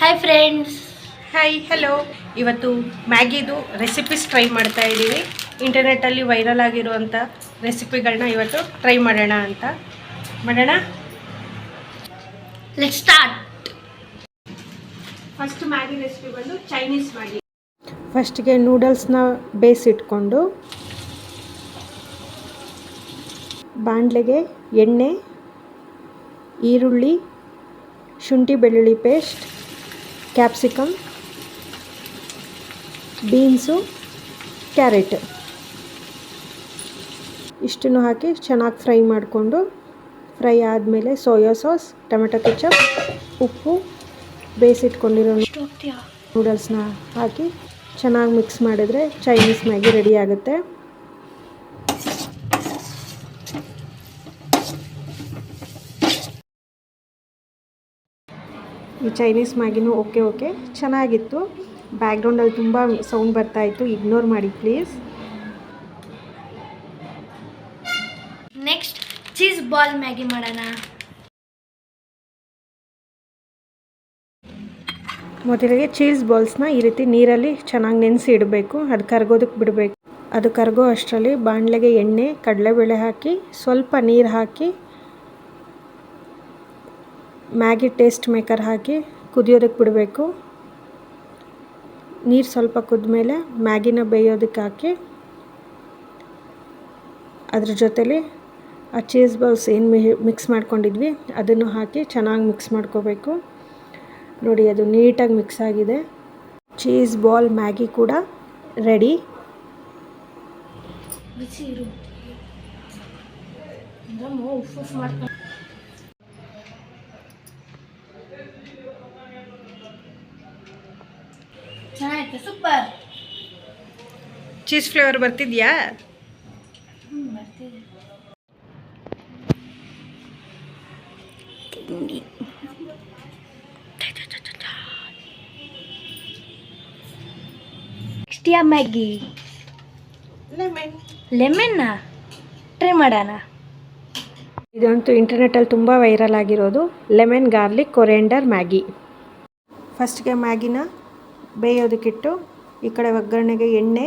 Hi friends hi hello ಇವತ್ತು ಮ್ಯಾಗಿದು recipes try ಮಾಡ್ತಾ ಇದ್ದೀವಿ. ಇಂಟರ್ನೆಟ್ಟಲ್ಲಿ ವೈರಲ್ ಆಗಿರುವಂಥ ರೆಸಿಪಿಗಳನ್ನ ಇವತ್ತು ಟ್ರೈ ಮಾಡೋಣ ಅಂತ. ಮಾಡೋಣ? Let start first Maggi recipe ಬಂದು ಚೈನೀಸ್ ಮ್ಯಾಗಿ. ಫಸ್ಟ್ಗೆ ನೂಡಲ್ಸ್ನ ಬೇಯಿಸಿಟ್ಕೊಂಡು ಬಾಣಲೆಗೆ ಎಣ್ಣೆ ಈರುಳ್ಳಿ ಶುಂಠಿ ಬೆಳ್ಳುಳ್ಳಿ ಪೇಸ್ಟ್ ಕ್ಯಾಪ್ಸಿಕಮ್, ಬೀನ್ಸು, ಕ್ಯಾರೆಟ್. ಇಷ್ಟನ್ನು ಹಾಕಿ ಚೆನ್ನಾಗಿ ಫ್ರೈ ಮಾಡಿಕೊಂಡು, ಫ್ರೈ ಆದಮೇಲೆ ಸೋಯಾ ಸಾಸ್, ಟೊಮೆಟೊ ಕೆಚಪ್, ಉಪ್ಪು, ಬೇಯಿಸಿಟ್ಕೊಂಡಿರೋ ನೂಡಲ್ಸ್ನ ಹಾಕಿ ಚೆನ್ನಾಗಿ ಮಿಕ್ಸ್ ಮಾಡಿದರೆ ಚೈನೀಸ್ ಮ್ಯಾಗಿ ರೆಡಿ ಆಗುತ್ತೆ. ಈ ಚೈನೀಸ್ ಮ್ಯಾಗಿನೂ ಓಕೆ ಓಕೆ. ಚೆನ್ನಾಗಿತ್ತು. ಬ್ಯಾಕ್ಗ್ರೌಂಡಲ್ಲಿ ತುಂಬ ಸೌಂಡ್ ಬರ್ತಾಯಿತ್ತು ಇಗ್ನೋರ್ ಮಾಡಿ please next cheese ball Maggi ಮಾಡೋಣ. ಮೊದಲಿಗೆ ಚೀಸ್ ಬಾಲ್ಸ್ನ ಈ ರೀತಿ ನೀರಲ್ಲಿ ಚೆನ್ನಾಗಿ ನೆನೆಸಿ ಇಡಬೇಕು. ಅದು ಕರ್ಗೋದಕ್ಕೆ ಬಿಡಬೇಕು. ಅದು ಕರಗೋ ಅಷ್ಟರಲ್ಲಿ ಬಾಣಲೆಗೆ ಎಣ್ಣೆ ಕಡಲೆಬೇಳೆ ಹಾಕಿ ಸ್ವಲ್ಪ ನೀರು ಹಾಕಿ ಮ್ಯಾಗಿ ಟೇಸ್ಟ್ ಮೇಕರ್ ಹಾಕಿ ಕುದಿಯೋದಕ್ಕೆ ಬಿಡಬೇಕು. ನೀರು ಸ್ವಲ್ಪ ಕುದ್ಮೇಲೆ ಮ್ಯಾಗಿನ ಬೇಯೋದಕ್ಕೆ ಹಾಕಿ ಅದ್ರ ಜೊತೇಲಿ ಆ ಚೀಸ್ ಬಾಲ್ಸ್ ಏನು ಮಿಕ್ಸ್ ಮಾಡ್ಕೊಂಡಿದ್ವಿ, ಅದನ್ನು ಹಾಕಿ ಚೆನ್ನಾಗಿ ಮಿಕ್ಸ್ ಮಾಡ್ಕೋಬೇಕು. ನೋಡಿ, ಅದು ನೀಟಾಗಿ ಮಿಕ್ಸ್ ಆಗಿದೆ. ಚೀಸ್ ಬಾಲ್ ಮ್ಯಾಗಿ ಕೂಡ ರೆಡಿ ಬಿಸಿ ಇರು. ಮಾಡ್ಕೊಂಡು ಚೆನ್ನಾಗಿತ್ತು ಸೂಪರ್ ಚೀಸ್ ಫ್ಲೇವರ್ ಬರ್ತಿದ್ಯಾ? ಬರ್ತಿದೆ. ನೆಕ್ಸ್ಟ್ ಯಾ ಮ್ಯಾಗಿ ಲೆಮನ್ನ ಟ್ರೈ ಮಾಡೋಣ. ಇದಂತೂ ಇಂಟರ್ನೆಟಲ್ಲಿ ತುಂಬ ವೈರಲ್ ಆಗಿರೋದು. ಲೆಮನ್ ಗಾರ್ಲಿಕ್ ಕೊರೆಂಡರ್ ಮ್ಯಾಗಿ ಫಸ್ಟ್ಗೆ ಮ್ಯಾಗಿನ ಬೇಯೋದಕ್ಕಿಟ್ಟು ಈ ಕಡೆ ಒಗ್ಗರಣೆಗೆ ಎಣ್ಣೆ,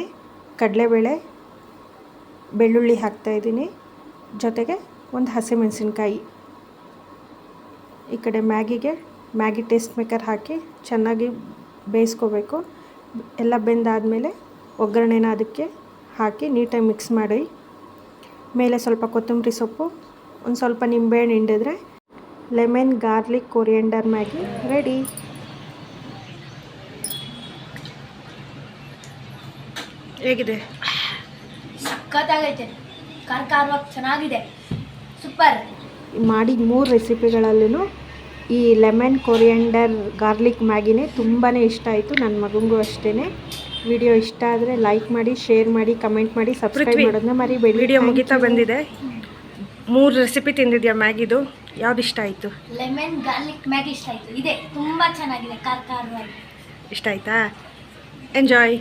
ಕಡಲೆಬೇಳೆ, ಬೆಳ್ಳುಳ್ಳಿ ಹಾಕ್ತಾಯಿದ್ದೀನಿ ಜೊತೆಗೆ ಒಂದು ಹಸಿಮೆಣಸಿನ್ಕಾಯಿ. ಈ ಕಡೆ ಮ್ಯಾಗಿಗೆ, ಮ್ಯಾಗಿ ಟೇಸ್ಟ್ ಮೇಕರ್ ಹಾಕಿ ಚೆನ್ನಾಗಿ ಬೇಯಿಸ್ಕೋಬೇಕು. ಎಲ್ಲ ಬೆಂದಾದಮೇಲೆ ಒಗ್ಗರಣೆನ ಅದಕ್ಕೆ ಹಾಕಿ ನೀಟಾಗಿ ಮಿಕ್ಸ್ ಮಾಡಿ. ಮೇಲೆ ಸ್ವಲ್ಪ ಕೊತ್ತಂಬರಿ ಸೊಪ್ಪು, ಒಂದು ಸ್ವಲ್ಪ ನಿಂಬೆಹಣ್ಣು ಹಿಂಡಿದ್ರೆ lemon, garlic, coriander Maggi ready. ಹೇಗಿದೆ? ಸಖತ್ತಾಗೈತೆ. ಖಾರ ಖಾರವಾಗಿ ಚೆನ್ನಾಗಿದೆ. ಸೂಪರ್. ಮಾಡಿದ ಮೂರು ರೆಸಿಪಿಗಳಲ್ಲೂ ಈ ಲೆಮನ್ ಕೊರಿಯಂಡರ್ ಗಾರ್ಲಿಕ್ ಮ್ಯಾಗಿನೇ ತುಂಬಾ ಇಷ್ಟ ಆಯಿತು ನನ್ನ ಮಗನಿಗೂ ಅಷ್ಟೇ ವಿಡಿಯೋ ಇಷ್ಟ ಆದರೆ ಲೈಕ್ ಮಾಡಿ ಶೇರ್ ಮಾಡಿ ಕಮೆಂಟ್ ಮಾಡಿ ಸಬ್ಸ್ಕ್ರೈಬ್ ಮಾಡೋದನ್ನ ಮರಿಬೇಡಿ. ವಿಡಿಯೋ ಮುಗಿತಾ ಬಂದಿದೆ. ಮೂರು ರೆಸಿಪಿ ತಿಂದಿದ್ಯಾ ಮ್ಯಾಗಿದು? ಯಾವ್ದು ಇಷ್ಟ ಆಯಿತು? ಲೆಮನ್ ಗಾರ್ಲಿಕ್ ಮ್ಯಾಗಿ ಇಷ್ಟ ಆಯಿತು. ಇದೆ ತುಂಬ ಚೆನ್ನಾಗಿದೆ ಕಾರ್ ಖಾರವಾಗಿ ಇಷ್ಟ ಆಯಿತಾ? ಎಂಜಾಯ್